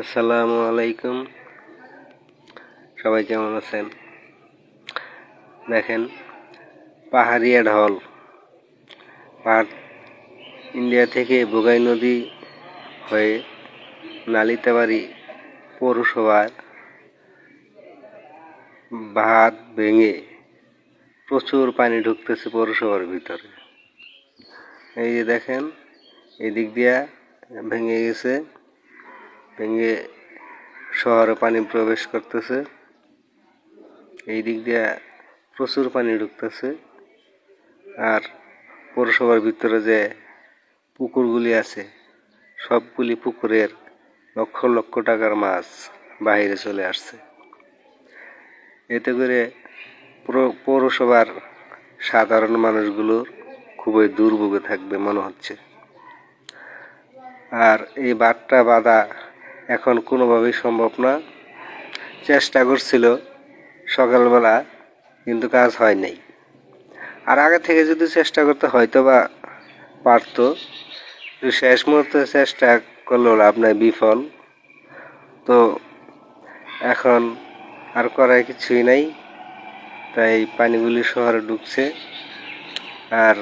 আসসালামু আলাইকুম। সবাই কেমন আছেন? দেখেন, পাহাড়িয়া ঢল। পাহাড় ইন্ডিয়া থেকে বোগাই নদী হয়ে নালিতাবাড়ি পৌরসভার বাঁধ ভেঙে প্রচুর পানি ঢুকতেছে পৌরসভার ভিতরে। এই যে দেখেন, এদিক দিয়া ভেঙে গেছে। ভেঙে শহরে পানি প্রবেশ করতেছে। এই দিক দিয়ে প্রচুর পানি ঢুকতেছে। আর পৌরসভার ভিতরে যে পুকুরগুলি আছে, সবগুলি পুকুরের লক্ষ লক্ষ টাকার মাছ বাইরে চলে আসছে। এতে করে পৌরসভার সাধারণ মানুষগুলোর খুবই দুর্ভোগে থাকবে মনে হচ্ছে। আর এই বাঁধটা বাঁধা এখন কোনোভাবেই সম্ভব না। চেষ্টা করছিল সকালবেলা, কিন্তু কাজ হয় নাই। আর আগে থেকে যদি চেষ্টা করতে হয়তো বা পারতো শেষ মুহূর্তে চেষ্টা করলেও নাই, বিফল। তো এখন আর করার কিছুই নাই, তাই পানিগুলি শহরে ঢুকছে আর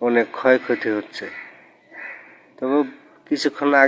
অনেক ক্ষয়ক্ষতি হচ্ছে। তবু কিছুক্ষণ আগে